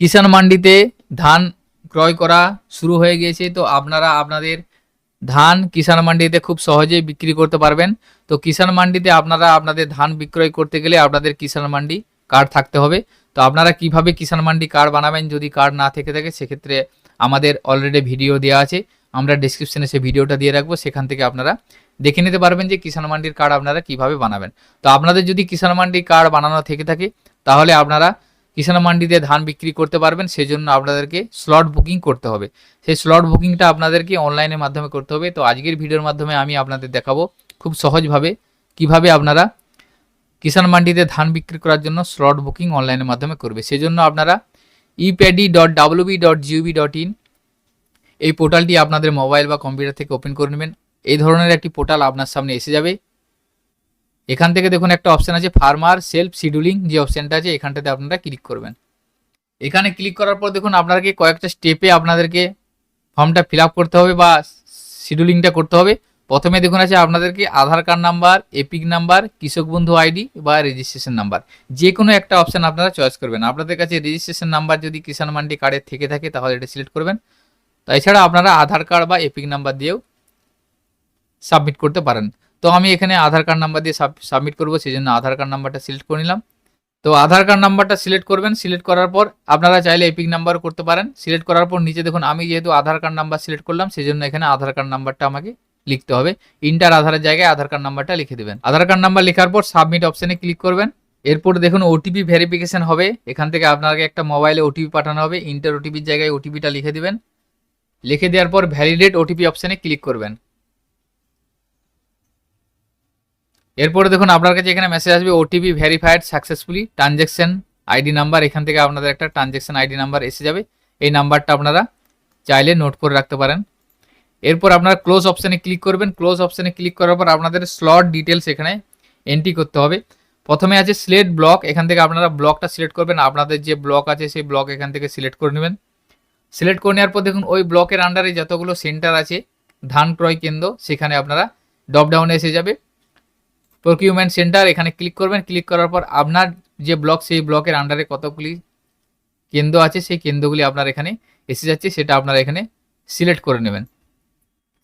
কিষাণ মান্ডিতে ধান ক্রয় করা শুরু হয়ে গিয়েছে। তো আপনারা আপনাদের ধান কিষাণ মান্ডিতে খুব সহজেই বিক্রি করতে পারবেন। তো কিষাণ মান্ডিতে আপনারা আপনাদের ধান বিক্রয় করতে গেলে আপনাদের কিষাণ মান্ডি কার্ড থাকতে হবে। তো আপনারা কীভাবে কিষাণ মান্ডি কার্ড বানাবেন যদি কার্ড না থেকে থাকে, সেক্ষেত্রে আমাদের অলরেডি ভিডিও দেওয়া আছে। আমরা ডিসক্রিপশনে সেই ভিডিওটা দিয়ে রাখব। সেখান থেকে আপনারা দেখে নিতে পারবেন যে কিষাণ মান্ডির কার্ড আপনারা কীভাবে বানাবেন। তো আপনাদের যদি কিষাণ মান্ডি কার্ড বানানো থেকে থাকে, তাহলে আপনারা কিষাণ মান্ডিতে ধান বিক্রি করতে পারবেন, সেজন্য আপনাদেরকে স্লট বুকিং করতে হবে। সেই স্লট বুকিংটা আপনাদেরকে অনলাইনের মাধ্যমে করতে হবে। তো আজকের ভিডিওর মাধ্যমে আমি আপনাদের দেখাবো খুব সহজভাবে কীভাবে আপনারা কিষাণ মান্ডিতে ধান বিক্রি করার জন্য স্লট বুকিং অনলাইনের মাধ্যমে করবে। সেজন্য আপনারা epaddy dot WB dot GOB dot in এই পোর্টালটি আপনাদের মোবাইল বা কম্পিউটার থেকে ওপেন করে নেবেন। এই ধরনের একটি পোর্টাল আপনার সামনে এসে যাবে। এখান থেকে দেখুন একটা অপশান আছে ফার্মার সেলফ শিডিউলিং যে অপশানটা আছে, এখানটাতে আপনারা ক্লিক করবেন। এখানে ক্লিক করার পর দেখুন আপনাদেরকে কয়েকটা স্টেপে আপনাদেরকে ফর্মটা ফিল করতে হবে বা শিডিউলিংটা করতে হবে। প্রথমে দেখুন আছে আপনাদেরকে Aadhaar card number EPIC number Krishak Bandhu ID বা রেজিস্ট্রেশন নাম্বার যে কোনো একটা অপশান আপনারা চয়েস করবেন। আপনাদের কাছে রেজিস্ট্রেশন নাম্বার যদি কিষাণ মান্ডি কার্ডের থেকে থাকে, তাহলে এটা সিলেক্ট করবেন। তো এছাড়া আপনারা আধার কার্ড বা এপিক নাম্বার দিয়েও সাবমিট করতে পারেন। তো আমি এখানে আধার কার্ড নাম্বার দিয়ে সাবমিট করব সেই জন্য আধার কার্ড নাম্বারটা সিলেক্ট করে নিলাম। তো আধার কার্ড নাম্বারটা সিলেক্ট করবেন সিলেক্ট করার পর আপনারা চাইলে এপিক নাম্বার করতে পারেন। সিলেক্ট করার পর নিচে দেখুন, আমি যেহেতু আধার কার্ড নাম্বার সিলেক্ট করলাম সেই জন্য এখানে আধার কার্ড নাম্বারটা আমাকে লিখতে হবে। ইন্টার আধারের জায়গায় আধার কার্ড নাম্বারটা লিখে দেবেন। আধার কার্ড নাম্বার লেখার পর সাবমিট অপশানে ক্লিক করবেন। এরপর দেখুন ওটিপি ভেরিফিকেশন হবে। এখান থেকে আপনাকে একটা মোবাইলে ওটিপি পাঠানো হবে। ইন্টার ওটিপির জায়গায় ওটিপিটা লিখে দেবেন। লিখে দেওয়ার পর ভ্যালিডেট ওটিপি অপশানে ক্লিক করবেন। এরপরে দেখুন আপনার কাছে এখানে মেসেজ আসবে OTP verified successfully transaction ID number এখান থেকে আপনাদের একটা ট্রানজ্যাকশন আইডি নাম্বার এসে যাবে। এই নাম্বারটা আপনারা চাইলে নোট করে রাখতে পারেন। এরপর আপনারা ক্লোজ অপশানে ক্লিক করবেন। ক্লোজ অপশানে ক্লিক করার পর আপনাদের স্লট ডিটেলস এখানে এন্ট্রি করতে হবে। প্রথমে আছে সিলেক্ট ব্লক এখান থেকে আপনারা ব্লকটা সিলেক্ট করবেন। আপনাদের যে ব্লক আছে সেই ব্লক এখান থেকে সিলেক্ট করে নেবেন। সিলেক্ট করে নেওয়ার পর দেখুন ওই ব্লকের আন্ডারে যতগুলো সেন্টার আছে, ধান ক্রয় কেন্দ্র, সেখানে আপনারা ড্রপ ডাউনে এসে যাবে। প্রকিউমেন্ট সেন্টার, এখানে ক্লিক করবেন ক্লিক করার পর আপনার যে ব্লক সেই ব্লকের আন্ডারে কতগুলি কেন্দ্র আছে, সেই কেন্দ্রগুলি আপনার এখানে এসে যাচ্ছে, সেটা আপনারা এখানে সিলেক্ট করে নেবেন।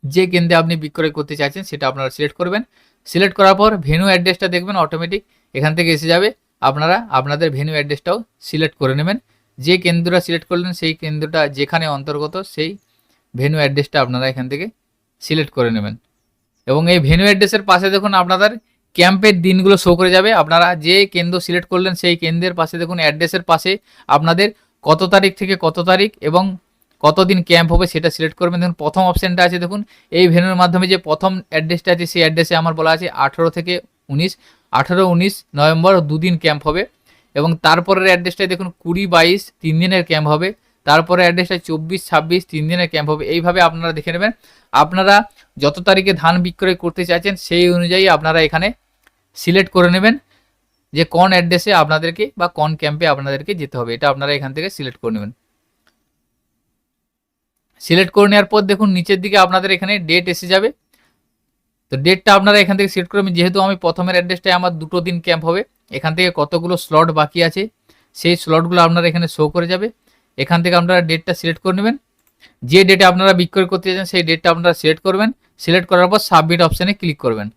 যে কেন্দ্রে আপনি বিক্রয় করতে চাইছেন, সেটা আপনারা সিলেক্ট করবেন। সিলেক্ট করার পর ভেনু অ্যাড্রেসটা দেখবেন অটোমেটিক এখান থেকে এসে যাবে, আপনারা আপনাদের ভেনু অ্যাড্রেসটাও সিলেক্ট করে নেবেন। যে কেন্দ্রটা সিলেক্ট করলেন, সেই কেন্দ্রটা যেখানে অন্তর্গত, সেই ভেনু অ্যাড্রেসটা আপনারা এখান থেকে সিলেক্ট করে নেবেন। এবং এই ভেনু অ্যাড্রেসের পাশে দেখুন আপনাদের ক্যাম্পের দিনগুলো শো করে যাবে। আপনারা যে কেন্দ্র সিলেক্ট করলেন, সেই কেন্দ্রের পাশে দেখুন অ্যাড্রেসের পাশে আপনাদের কত তারিখ থেকে কত তারিখ এবং কতদিন ক্যাম্প হবে সেটা সিলেক্ট করবেন। দেখুন, প্রথম অপশানটা আছে, দেখুন, এই ভেনুর মাধ্যমে যে প্রথম অ্যাড্রেসটা আছে, সেই অ্যাড্রেসে আমার বলা আছে আঠেরো থেকে উনিশ, আঠেরো, উনিশ, নভেম্বর দুদিন ক্যাম্প হবে এবং তারপরের অ্যাড্রেসটায় দেখুন কুড়ি, বাইশ, তিন দিনের ক্যাম্প হবে। তারপরে অ্যাড্রেসটা চব্বিশ, ছাব্বিশ, তিন দিনের ক্যাম্প হবে। এইভাবে আপনারা দেখে নেবেন। আপনারা যত তারিখে ধান বিক্রয় করতে চাইছেন, সেই অনুযায়ী আপনারা এখানে সিলেক্ট করে নেবেন যে কোন অ্যাড্রেসে আপনাদেরকে বা কোন ক্যাম্পে আপনাদেরকে যেতে হবে। এটা আপনারা এখান থেকে সিলেক্ট করে নেবেন। সিলেক্ট করে নেওয়ার পর দেখুন নিচের দিকে আপনাদের এখানে ডেট এসে যাবে। তো ডেটটা আপনারা এখান থেকে সিলেক্ট করবেন যেহেতু আমি প্রথমের অ্যাড্রেসটায় আমার দুটো দিন ক্যাম্প হবে, এখান থেকে কতগুলো স্লট বাকি আছে, সেই স্লটগুলো আপনারা এখানে শো করে যাবে। এখান থেকে আপনারা ডেটটা সিলেক্ট করে নেবেন। যে ডেটে আপনারা বিক্রয় করতে চান, সেই ডেটটা আপনারা সিলেক্ট করবেন। সিলেক্ট করার পর সাবমিট অপশানে ক্লিক করবেন।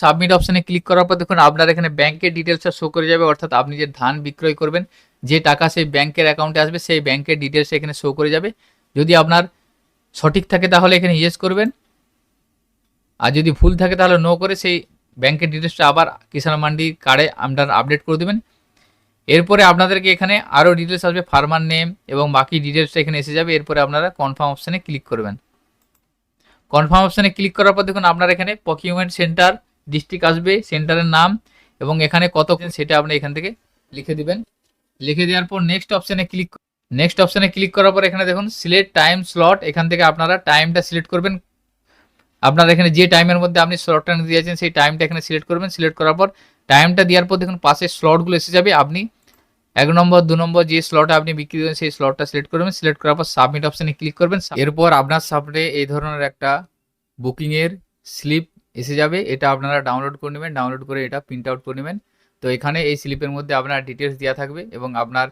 সাবমিট অপশানে ক্লিক করার পর দেখুন আপনার এখানে ব্যাংকের ডিটেলসটা শো করে যাবে, অর্থাৎ আপনি যে ধান বিক্রয় করবেন, যে টাকা সেই ব্যাংকের অ্যাকাউন্টে আসবে, সেই ব্যাংকের ডিটেলস এখানে শো করে যাবে। যদি আপনার সঠিক থাকে তাহলে এখানে ইয়েস করবেন। আর যদি ভুল থাকে তাহলে নো করে সেই ব্যাংকের ডিটেলসটা আবার কিষাণ মান্ডি কার্ডে আপনার আপডেট করে দেবেন। এরপরে আপনাদেরকে এখানে আরও ডিটেলস আসবে ফার্মার নেম এবং বাকি ডিটেলসটা এখানে এসে যাবে। এরপরে আপনারা কনফার্ম অপশানে ক্লিক করবেন। কনফার্ম অপশানে ক্লিক করার পর দেখুন আপনার এখানে পকিউমেন্ট সেন্টার ডিস্ট্রিক্ট আসবে সেন্টারের নাম এবং এখানে কত সেটা আপনি এখান থেকে লিখে দিবেন। লিখে দেওয়ার পর নেক্সট অপশানে ক্লিক নেক্সট অপশানে ক্লিক করার পর এখানে দেখুন সিলেক্ট টাইম স্লট এখান থেকে আপনারা টাইমটা সিলেক্ট করবেন। আপনার এখানে যে টাইমের মধ্যে আপনি স্লটটা দিয়েছেন, সেই টাইমটা এখানে সিলেক্ট করবেন। সিলেক্ট করার পর টাইমটা দেওয়ার পর দেখুন, পাশে স্লটগুলো এসে যাবে। আপনি এক নম্বর, দু নম্বর যে স্লটে আপনি বিক্রি করেন, সেই স্লটটা সিলেক্ট করবেন। সিলেক্ট করার পর সাবমিট অপশানে ক্লিক করবেন। এরপর আপনার সামনে এই ধরনের একটা বুকিংয়ের স্লিপ এসে যাবে, এটা আপনারা ডাউনলোড করে নেবেন ডাউনলোড করে এটা প্রিন্ট আউট করে নেবেন। তো এখানে এই স্লিপের মধ্যে আপনার ডিটেলস দেওয়া থাকবে এবং আপনার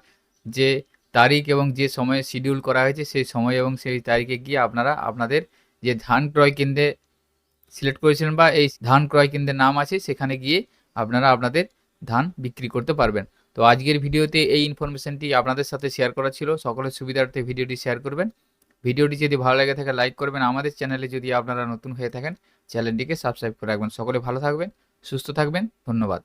যে তারিখ এবং যে সময়ে শিডিউল করা হয়েছে, সেই সময় এবং সেই তারিখে গিয়ে আপনারা আপনাদের যে ধান ক্রয় কেন্দ্রে সিলেক্ট করেছিলেন বা এই ধান ক্রয় কেন্দ্রের নাম আছে, সেখানে গিয়ে আপনারা আপনাদের ধান বিক্রি করতে পারবেন। তো আজকের ভিডিওতে এই ইনফরমেশনটি আপনাদের সাথে শেয়ার করা ছিল। সকলের সুবিধার্থে ভিডিওটি শেয়ার করবেন। ভিডিওটি যদি ভালো লাগে থাকে, লাইক করবেন। আমাদের চ্যানেলে যদি আপনারা নতুন হয়ে থাকেন, চ্যানেলটিকে সাবস্ক্রাইব করে রাখবেন। সকলে ভালো থাকবেন, সুস্থ থাকবেন। ধন্যবাদ।